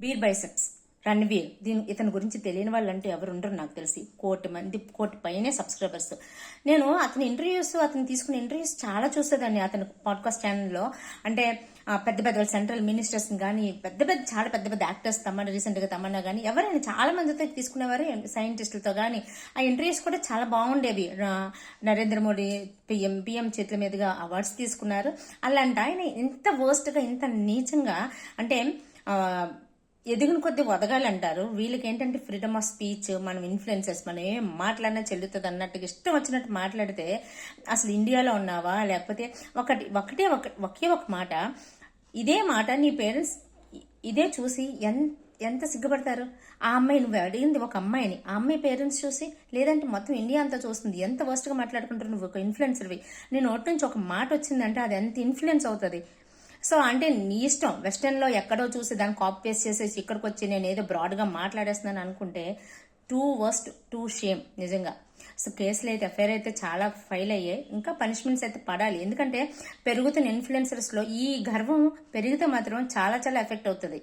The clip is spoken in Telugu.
Beer biceps Ranveer. దీని ఇతని గురించి తెలియని వాళ్ళంటే ఎవరు ఉండరు నాకు తెలిసి. కోటి మంది కోటి పైనే సబ్స్క్రైబర్స్. నేను అతని ఇంటర్వ్యూస్ అతను తీసుకున్న ఇంటర్వ్యూస్ చాలా చూసేదాన్ని అతని పాడ్కాస్ట్ ఛానల్లో. అంటే పెద్ద పెద్ద సెంట్రల్ మినిస్టర్స్ కానీ పెద్ద పెద్ద చాలా పెద్ద పెద్ద యాక్టర్స్ తమన్నా రీసెంట్గా తమన్నా కానీ ఎవరైనా చాలా మందితో తీసుకునేవారు సైంటిస్టులతో కానీ ఆ ఇంటర్వ్యూస్ కూడా చాలా బాగుండేవి. నరేంద్ర మోడీ పిఎం పిఎం చేతుల మీదుగా అవార్డ్స్ తీసుకున్నారు. అలాంటి ఆయన ఇంత వర్స్ట్గా ఇంత నీచంగా అంటే ఎదిగిన కొద్ది వదగాలంటారు. వీళ్ళకి ఏంటంటే ఫ్రీడమ్ ఆఫ్ స్పీచ్ మనం ఇన్ఫ్లుయెన్సెస్ మనం ఏం మాట్లాడినా చెల్లుతుంది అన్నట్టుగా ఇష్టం వచ్చినట్టు మాట్లాడితే అసలు ఇండియాలో ఉన్నావా? లేకపోతే ఒకటి ఒకటే ఒక ఒకే ఒక మాట ఇదే మాట నీ పేరెంట్స్ ఇదే చూసి ఎంత ఎంత సిగ్గుపడతారు? ఆ అమ్మాయి నువ్వు అడిగింది ఒక అమ్మాయిని ఆ అమ్మాయి పేరెంట్స్ చూసి లేదంటే మొత్తం ఇండియా అంతా చూస్తుంది. ఎంత వర్స్ట్గా మాట్లాడుకుంటారు నువ్వు ఒక ఇన్ఫ్లుయెన్సర్వి నీ నోటి నుంచి ఒక మాట వచ్చిందంటే అది ఎంత ఇన్ఫ్లుయెన్స్ అవుతుంది? సో అంటే నీ ఇష్టం. వెస్టర్న్లో ఎక్కడో చూసి దాన్ని కాపీ పేస్ట్ చేసేసి ఇక్కడికి వచ్చి నేను ఏదో బ్రాడ్గా మాట్లాడేస్తున్నాను అనుకుంటే టూ వర్స్ట్ టూ షేమ్ నిజంగా. సో కేసులు అయితే ఎఫ్ఐఆర్ అయితే చాలా ఫైల్ అయ్యాయి. ఇంకా పనిష్మెంట్స్ అయితే పడాలి. ఎందుకంటే పెరుగుతున్న ఇన్ఫ్లుయెన్సర్స్లో ఈ గర్వం పెరిగితే మాత్రం చాలా చాలా ఎఫెక్ట్ అవుతుంది.